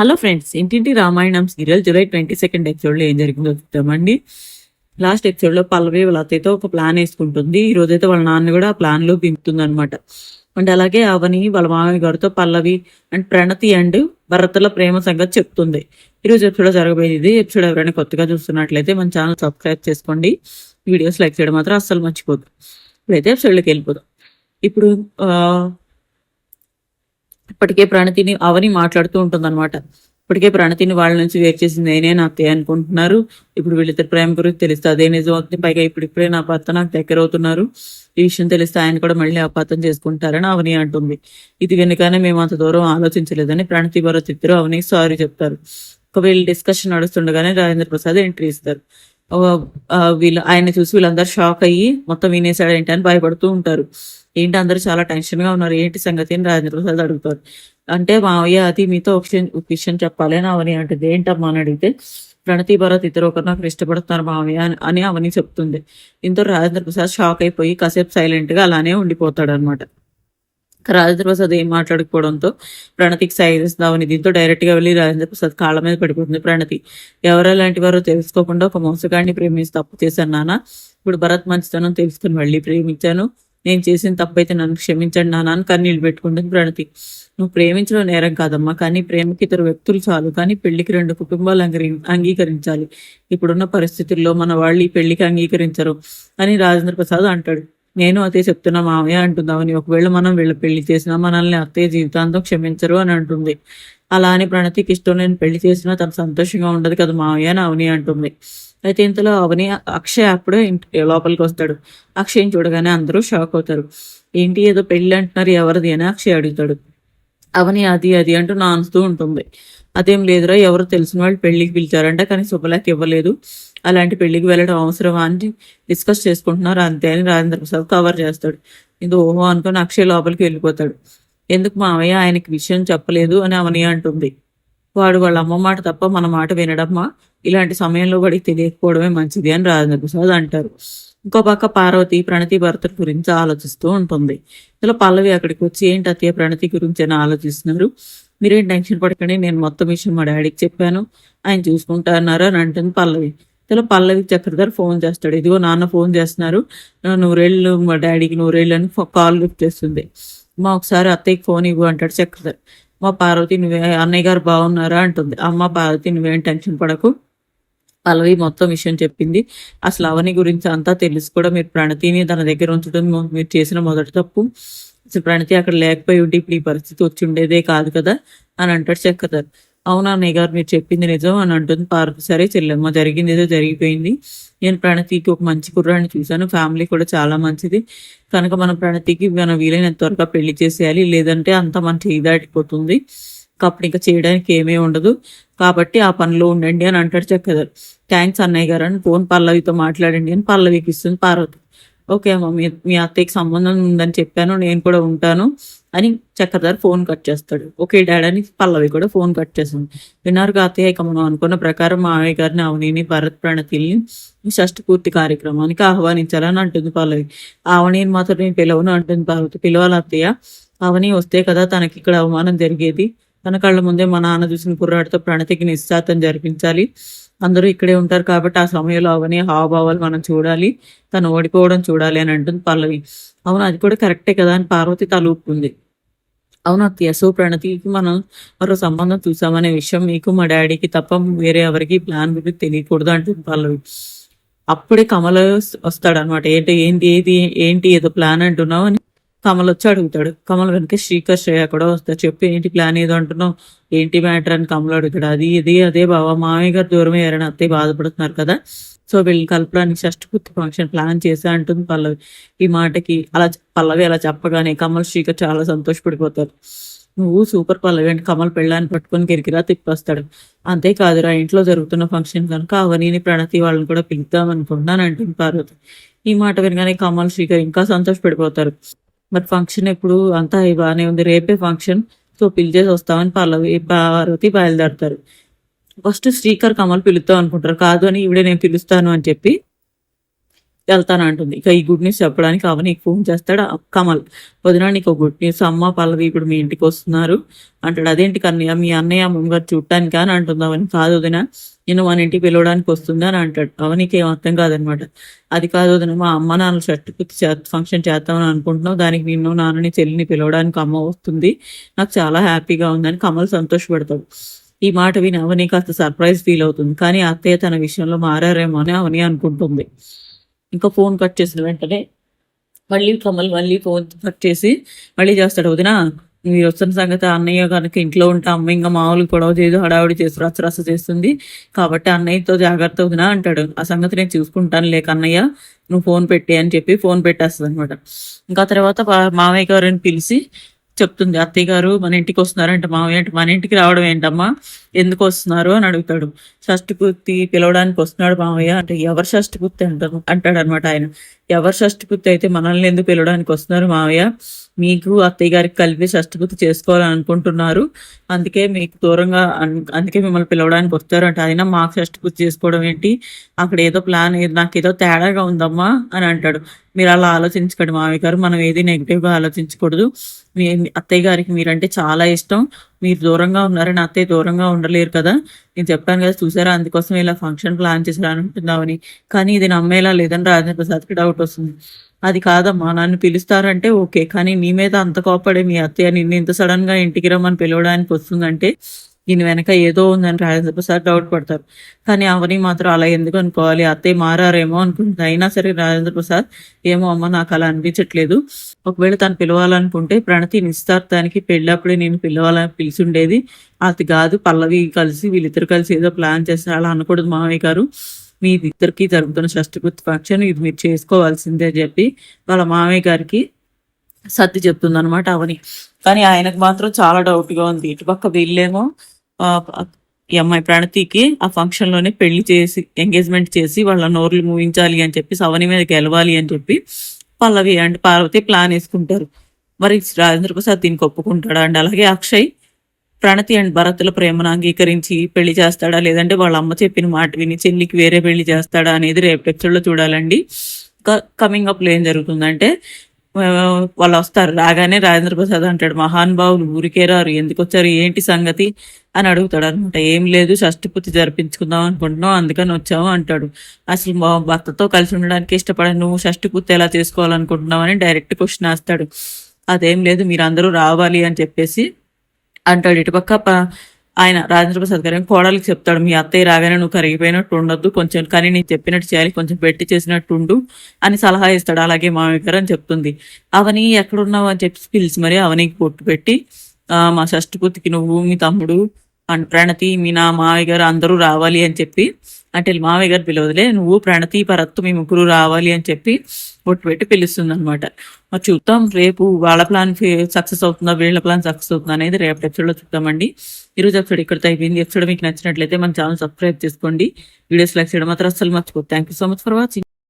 Hello friends Intinti Ramayanam serial July twenty second ఎపిసోడ్లో ఏం జరిగిందో చూద్దామండి. లాస్ట్ ఎపిసోడ్లో పల్లవి వాళ్ళ అత్తయ్యతో ఒక ప్లాన్ వేసుకుంటుంది. ఈ రోజైతే వాళ్ళ నాన్న కూడా ఆ ప్లాన్లో దింపుతుంది అనమాట అండ్ అలాగే అవని వాళ్ళ మామయ్య గారితో పల్లవి అండ్ ప్రణతి అండ్ భరతల ప్రేమ సంగతి చెప్తుంది. ఈరోజు ఎపిసోడ్ జరగబోయేది ఇది. ఎపిసోడ్ ఎవరైనా కొత్తగా చూస్తున్నట్లయితే మన ఛానల్ సబ్స్క్రైబ్ చేసుకోండి. వీడియోస్ లైక్ చేయడం మాత్రం అస్సలు మర్చిపోదు ఇప్పుడైతే ఎపిసోడ్లోకి వెళ్ళిపోదాం. ఇప్పుడు ఇప్పటికే ప్రణతిని అవని మాట్లాడుతూ ఉంటుందన్నమాట. ఇప్పటికే ప్రణతిని వాళ్ళ నుంచి వేరు చేసింది నేనే నా అత్తయ్య అనుకుంటున్నారు. ఇప్పుడు వీళ్ళిద్దరు ప్రేమ గురించి తెలుస్తే అదే నిజం అవుతుంది. పైగా ఇప్పుడు ఇప్పుడే నా భర్త నాకు దగ్గర అవుతున్నారు. ఈ విషయం తెలిస్తే ఆయన కూడా మళ్ళీ అపార్థం చేసుకుంటారని అవని అంటుంది. ఇది వెనుకనే మేము అంత దూరం ఆలోచించలేదని ప్రణతి భరత్ ఇద్దరు అవని సారీ చెప్తారు. ఒకవేళ డిస్కషన్ నడుస్తుండగానే రాజేంద్ర ప్రసాద్ ఎంట్రీ ఇస్తారు. వీళ్ళు ఆయన చూసి వీళ్ళందరూ షాక్ అయ్యి మొత్తం వినేసాడు ఏంటి అని భయపడుతూ ఉంటారు. ఏంటి అందరూ చాలా టెన్షన్గా ఉన్నారు. ఏంటి సంగతి అని రాజేంద్ర ప్రసాద్ అడుగుతారు. అంటే మావయ్య అది మీతో ఒక విషయం- చెప్పాలి అని అవని అంటుంది. ఏంటమ్మా అని అడిగితే ప్రణతి భరత్ ఇద్దరు ఒకరు నాకు ఇష్టపడుతున్నారు మావయ్య అని- అని అవని చెప్తుంది. దీంతో రాజేంద్ర ప్రసాద్ షాక్ అయిపోయి కాసేపు సైలెంట్గా అలానే ఉండిపోతాడు అనమాట రాజేంద్ర ప్రసాద్ ఏం మాట్లాడకపోవడంతో ప్రణతికి సాగిస్తామని దీంతో డైరెక్ట్గా వెళ్ళి రాజేంద్ర ప్రసాద్ కాళ్ళ మీద పడిపోతుంది. ప్రణతి ఎవరో లాంటి వారో తెలుసుకోకుండా ఒక మోసగాడిని ప్రేమించి తప్పు చేశాను నాన్న. ఇప్పుడు భరత్ మంచితనం తెలుసుకుని మళ్ళీ ప్రేమించాను. నేను చేసిన తప్పు అయితే నన్ను క్షమించండి నాన్న అని కన్నీళ్ళు పెట్టుకుంటుంది ప్రణతి. నువ్వు ప్రేమించడం నేరం కాదమ్మా కానీ ప్రేమకి ఇద్దరు వ్యక్తులు చాలు కానీ పెళ్ళికి రెండు కుటుంబాలు అంగీ అంగీకరించాలి. ఇప్పుడున్న పరిస్థితుల్లో మన వాళ్ళు ఈ పెళ్ళికి అంగీకరించరు అని రాజేంద్ర ప్రసాద్ అంటాడు. నేను అదే చెప్తున్నా మామయ్య అంటుందామని ఒకవేళ మనం వీళ్ళ పెళ్ళి చేసినా మనల్ని అత్తయ్య జీవితాంతం క్షమించరు అని అంటుంది. అలా అని ప్రణతికి ఇష్టం నేను పెళ్ళి చేసినా తను సంతోషంగా ఉండదు కదా మామయ్య అని అవని అంటుంది. అయితే ఇంతలో అవని అక్షయ్ అప్పుడే ఇంటి లోపలికి వస్తాడు. అక్షయ్ని చూడగానే అందరూ షాక్ అవుతారు. ఏంటి ఏదో పెళ్ళి అంటున్నారు ఎవరిది? అని అక్షయ్ అడుగుతాడు. అవని అది అది అంటూ నానుస్తూ ఉంటుంది. అదేం లేదురా ఎవరు తెలిసిన వాళ్ళు పెళ్ళికి పిలిచారంట కానీ శుభలేఖ ఇవ్వలేదు. అలాంటి పెళ్ళికి వెళ్ళడం అవసరమా అని డిస్కస్ చేసుకుంటున్నారు. అంతే అని రాజేంద్ర ప్రసాద్ కవర్ చేస్తాడు. ఇది ఓహో అనుకుని అక్షయ్ లోపలికి వెళ్ళిపోతాడు. ఎందుకు మామయ్య ఆయనకి విషయం చెప్పలేదు అని అవని అంటుంది. వాడు వాళ్ళ అమ్మ మాట తప్ప మన మాట వినడమ్మా. ఇలాంటి సమయంలో వాడికి తెలియకపోవడమే మంచిది అని రాజేంద్ర ప్రసాద్ అంటారు. ఇంకో పక్క పార్వతి ప్రణతి భర్తల గురించి ఆలోచిస్తూ ఉంటుంది. ఇలా పల్లవి అక్కడికి వచ్చి ఏంటి అత్తయ్య ప్రణతి గురించి అని ఆలోచిస్తున్నారు? మీరేం టెన్షన్ పడకండి నేను మొత్తం విషయం మా డాడీకి చెప్పాను. ఆయన చూసుకుంటా అన్నారు అని అంటుంది పల్లవి. ఇలా పల్లవి చక్రధర్ ఫోన్ చేస్తాడు. ఇదిగో నాన్న ఫోన్ చేస్తున్నారు. నూరేళ్ళు మా డాడీకి నూరేళ్ళు అని కాల్ లిఫ్ట్ చేస్తుంది. మా ఒకసారి అత్తయ్యకి ఫోన్ ఇవ్వు అంటాడు చక్రధర్. మా పార్వతి నువ్వే అన్నయ్య గారు బాగున్నారా అంటుంది. అమ్మ పార్వతి నువ్వేం టెన్షన్ పడకు. పల్లవి మొత్తం విషయం చెప్పింది. అసలు అవని గురించి అంతా తెలుసు కూడా మీరు ప్రణతిని తన దగ్గర ఉంచడం మీరు చేసిన మొదటి తప్పు. అసలు ప్రణతి అక్కడ లేకపోయి ఉంటే ఇప్పుడు ఈ పరిస్థితి వచ్చి ఉండేదే కాదు కదా అని అంటాడు చక్రధర్. అవునా అన్నయ్య గారు మీరు చెప్పింది నిజం అని అంటుంది పార్వతి. సరే చెల్లెమ్మ జరిగింది ఏదో జరిగిపోయింది. నేను ప్రణతికి ఒక మంచి కుర్రాన్ని చూశాను. ఫ్యామిలీ కూడా చాలా మంచిది. కనుక మన ప్రణతికి మన వీలైనంత త్వరగా పెళ్ళి చేసేయాలి. లేదంటే అంత మన చేయి దాటిపోతుంది అప్పుడు ఇంకా చేయడానికి ఏమీ ఉండదు. కాబట్టి ఆ పనిలో ఉండండి అని అంటాడు చక్కదర్ థ్యాంక్స్ అన్నయ్య గారు అని ఫోన్ పల్లవితో మాట్లాడండి అని పల్లవికి ఇస్తుంది పార్వతి. ఓకే అమ్మ మీ మీ అత్తయ్యకి సంబంధం ఉందని చెప్పాను. నేను కూడా ఉంటాను. అని చక్రధర్ ఫోన్ కట్ చేస్తాడు. ఓకే డాడీ అని పల్లవి కూడా ఫోన్ కట్ చేస్తుంది. విన్నారు అత్తయ్య ఇక మనం అనుకున్న ప్రకారం మావయ్య గారిని అవనీని భరత్ ప్రణతిని షష్ఠ షష్టి పూర్తి కార్యక్రమానికి ఆహ్వానించాలని అంటుంది పల్లవి. ఆవణిని మాత్రం నేను పిలవను అంటుంది పార్వతి. పిలవాలి అత్తయ్య? అవని వస్తే కదా తనకి ఇక్కడ అవమానం జరిగేది. తన కళ్ళ ముందే మా నాన్న చూసిన కుర్రాడితో ప్రణతికి నిశ్చాతం జరిపించాలి. అందరూ ఇక్కడే ఉంటారు కాబట్టి ఆ సమయంలో అవన్నీ హావభావాలు మనం చూడాలి. తను ఓడిపోవడం చూడాలి అని అంటుంది పల్లవి. అవును అది కూడా కరెక్టే కదా అని పార్వతి తలూపుకుంది అవును అత్తయ్య సో ప్రణతికి మనం మరో సంబంధం చూసామనే విషయం మీకు మా డాడీకి తప్ప వేరే ఎవరికి ప్లాన్ గురించి తెలియకూడదు అంటుంది పల్లవి. అప్పుడే కమల వస్తాడనమాట ఏంటి ఏంటి ఏది ఏంటి ఏదో ప్లాన్ అంటున్నావు అని. కమల్ వచ్చి అడుగుతాడు. కమల్ వెనక శ్రీకర్ శ్రేయ కూడా వస్తారు. చెప్పి ఏంటి ప్లాన్ ఏదో అంటున్నావు? ఏంటి మ్యాటర్ అని కమల్ అడుగుతాడు. అది ఇది అదే బావా మామయ్య గారు దూరం అయ్యారని అత్తయ్య బాధపడుతున్నారు కదా. సో వీళ్ళని కలపడానికి షష్ఠపూర్తి ఫంక్షన్ ప్లాన్ చేసా అంటుంది పల్లవి. ఈ మాటకి అలా పల్లవి అలా చెప్పగానే కమల్ శ్రీకర్ చాలా సంతోషపడిపోతారు. నువ్వు సూపర్ పల్లవి అంటే కమల్ పెళ్ళాన్ని పట్టుకొని గిరిగిరా తిప్పేస్తాడు. అంతేకాదురా ఇంట్లో జరుగుతున్న ఫంక్షన్ కనుక అవనీని ప్రణతి వాళ్ళని కూడా పిలుద్దాం అనుకుంటున్నాను అంటుంది పార్వతి. ఈ మాట వినగానే కమల్ శ్రీకర్ ఇంకా సంతోషపడిపోతారు. మరి ఫంక్షన్ ఎప్పుడు అంతా బాగానే ఉంది. రేపే ఫంక్షన్ సో పిలిచేసి వస్తామని పల్లవి పార్వతి బయలుదేరతారు. ఫస్ట్ శ్రీకర్ కమల్ పిలుస్తాం అనుకుంటారు. కాదు అని ఇవిడే నేను పిలుస్తాను అని చెప్పి వెళ్తాను అంటుంది. ఇక ఈ గుడ్ న్యూస్ చెప్పడానికి అవనికి ఫోన్ చేస్తాడు? ఆ కమల్ వదిన నీకు గుడ్ న్యూస్ అమ్మ పల్లవి ఇప్పుడు మీ ఇంటికి వస్తున్నారు. అంటాడు. అదేంటి కన్నయ్య మీ అన్నయ్య అమ్మగారు చూడటానికి? అని అంటుంది. అవని కాదు వదిన. నేను మన ఇంటికి పిలవడానికి వస్తుంది అని అంటాడు. అవనికి ఏం అర్థం కాదనమాట. అది కాదు వదిన మా అమ్మ నాన్న సర్టిఫికెట్ ఫంక్షన్ చేద్దామని అనుకుంటున్నావు. దానికి నిన్ను నాన్నని చెల్లిని పిలవడానికి అమ్మ వస్తుంది. నాకు చాలా హ్యాపీగా ఉందని కమల్ సంతోషపడతాడు. ఈ మాట విని అవని కాస్త సర్ప్రైజ్ ఫీల్ అవుతుంది. కానీ అత్తయ్య తన విషయంలో మారారేమో అని అవని అనుకుంటుంది. ఇంకా ఫోన్ కట్ చేసిన వెంటనే మళ్ళీ కమల్ మళ్ళీ ఫోన్ కట్ చేసి మళ్ళీ చేస్తాడు. వదినా మీరు వస్తున్న సంగతి అన్నయ్య కనుక ఇంట్లో ఉంటే అమ్మ ఇంకా మామూలు గొడవ చేయదు హడావుడి చేసి రసరస చేస్తుంది. కాబట్టి అన్నయ్యతో జాగ్రత్త వదినా అంటాడు ఆ సంగతి నేను చూసుకుంటాను లేక అన్నయ్య నువ్వు ఫోన్ పెట్టి అని చెప్పి ఫోన్ పెట్టేస్తుంది అనమాట ఇంకా తర్వాత మామయ్య గారిని పిలిచి చెప్తుంది అత్తయ్య గారు మన ఇంటికి వస్తున్నారంటే మామయ్య అంటే మన ఇంటికి రావడం ఏంటమ్మా? ఎందుకు వస్తున్నారు అని అడుగుతాడు. షష్టిపూర్తి పిలవడానికి వస్తున్నాడు మామయ్య అంటే ఎవరు షష్టిపూర్తి అంటారు? అంటాడు అనమాట ఆయన. ఎవరు షష్టిపూర్తి అయితే మనల్ని ఎందుకు పిలవడానికి వస్తున్నారు మామయ్య మీకు అత్తయ్య గారికి కలిపి షష్టిపూర్తి చేసుకోవాలని అనుకుంటున్నారు. అందుకే మీకు దూరంగా అందుకే మిమ్మల్ని పిలవడానికి వస్తారు ఆయన మాకు షష్టిపూర్తి చేసుకోవడం ఏంటి? అక్కడ ఏదో ప్లాన్ ఏదో నాకు ఏదో తేడాగా ఉందమ్మా అని అంటాడు. మీరు అలా ఆలోచించకండి మామయ్య గారు. మనం ఏది నెగిటివ్గా ఆలోచించకూడదు. మీ అత్తయ్య గారికి మీరంటే చాలా ఇష్టం. మీరు దూరంగా ఉన్నారని అత్తయ్య దూరంగా ఉండలేరు కదా. నేను చెప్పాను కదా చూసారా? అందుకోసం ఇలా ఫంక్షన్ ప్లాన్ చేసి అనుకుంటున్నామని కానీ ఇది నమ్మేలా లేదని రాజేంద్ర ప్రసాద్కి డౌట్ వస్తుంది. అది కాదమ్మా నన్ను పిలుస్తారంటే ఓకే కానీ నీ మీద అంత కోపడే మీ అత్తయ్య నిన్ను ఇంత సడన్గా ఇంటికి రమ్మని పిలవడానికి వస్తుందంటే దీని వెనక ఏదో ఉందని రాజేంద్రప్రసాద్ డౌట్ పడతారు. కానీ అవని మాత్రం అలా ఎందుకు అనుకోవాలి? అత్తయ్య మారారేమో అనుకుంటుంది. అయినా సరే రాజేంద్ర ప్రసాద్ ఏమో అమ్మ నాకు అలా అనిపించట్లేదు. ఒకవేళ తను పిలవాలనుకుంటే ప్రణతి నిస్తార్థానికి పెళ్ళప్పుడే నేను పిలవాలని పిలిచి ఉండేది అది కాదు పల్లవి కలిసి వీళ్ళిద్దరు కలిసి ఏదో ప్లాన్ చేస్తారు. అలా అనకూడదు మామయ్య గారు. మీ ఇద్దరికి జరుగుతున్న షష్టిపూర్తి ఫంక్షన్ ఇది మీరు చేసుకోవాల్సిందే చెప్పి వాళ్ళ మామయ్య గారికి సర్ది చెప్తుంది అనమాట అవని. కానీ ఆయనకు మాత్రం చాలా డౌట్గా ఉంది. ఇటుపక్క వీళ్ళేమో ఈ అమ్మాయి ప్రణతికి ఆ ఫంక్షన్లోనే పెళ్ళి చేసి ఎంగేజ్మెంట్ చేసి వాళ్ళ నోర్లు మూవించాలి అని చెప్పి సవని మీద గెలవాలి అని చెప్పి పల్లవి అండ్ పార్వతి ప్లాన్ వేసుకుంటారు. మరి రాజేంద్ర ప్రసాద్ దీనికి ఒప్పుకుంటాడా అండ్ అలాగే అక్షయ్ ప్రణతి అండ్ భరత్ల ప్రేమను అంగీకరించి పెళ్ళి చేస్తాడా? లేదంటే వాళ్ళ అమ్మ చెప్పిన మాట విని చెల్లికి వేరే పెళ్ళి చేస్తాడా అనేది రేపు ఎపిసోడ్ చూడాలండి. చూడాలండి కమింగ్ అప్లో ఏం జరుగుతుందంటే వాళ్ళు వస్తారు. రాగానే రాజేంద్ర ప్రసాద్ అంటాడు మహానుభావులు ఊరికే రారు. ఎందుకు వచ్చారు? ఏంటి సంగతి? అని అడుగుతాడు అనమాట ఏం లేదు షష్టిపూర్తి జరిపించుకుందాం అనుకుంటున్నాం అందుకని వచ్చాము అంటాడు. అసలు మా భర్తతో కలిసి ఉండడానికి ఇష్టపడను. నువ్వు షష్టిపూర్తి ఎలా చేసుకోవాలనుకుంటున్నావు? అని డైరెక్ట్ క్వశ్చన్ వేస్తాడు. అదేం లేదు మీరందరూ రావాలి అని చెప్పేసి అంటాడు. ఇటుపక్క ప- ఆయన రాజేంద్ర ప్రసాద్ గారు కోడలికి చెప్తాడు మీ అత్తయ్య రాగానే నువ్వు కరిగిపోయినట్టు ఉండొద్దు కొంచెం కానీ నేను చెప్పినట్టు చేయాలి కొంచెం పెట్టి చేసినట్టు ఉండు అని సలహా ఇస్తాడు. అలాగే మామయ్య గారు అని చెప్తుంది. అవని ఎక్కడున్నావు అని చెప్పి పిలిచి మరి అవనికి పొట్టు పెట్టి మా షష్టిపూర్తికి నువ్వు మీ తమ్ముడు అండ్ ప్రణతి మీనా మావయ్య మామయ్య గారు అందరూ రావాలి అని చెప్పి అంటే మావయ్య గారు పిలవదులే నువ్వు ప్రణతి పరత్తు మీ ముగ్గురు రావాలి అని చెప్పి బొట్టు పెట్టి పిలుస్తుంది అనమాట మరి చూద్దాం రేపు వాళ్ళ ప్లాన్ సక్సెస్ అవుతుందా వీళ్ళ ప్లాన్ సక్సెస్ అవుతుందా అనేది రేపు ఎపిసోడ్లో చూద్దామండి. ఈరోజు ఎపిసోడ్ ఇక్కడితో అయిపోయింది. ఎపిసోడ్ మీకు నచ్చినట్లయితే మన ఛానల్ సబ్స్క్రైబ్ చేసుకోండి. వీడియోస్ లైక్ చేయడం మాత్రం అస్సలు మర్చిపోతుంది thank you so much for watching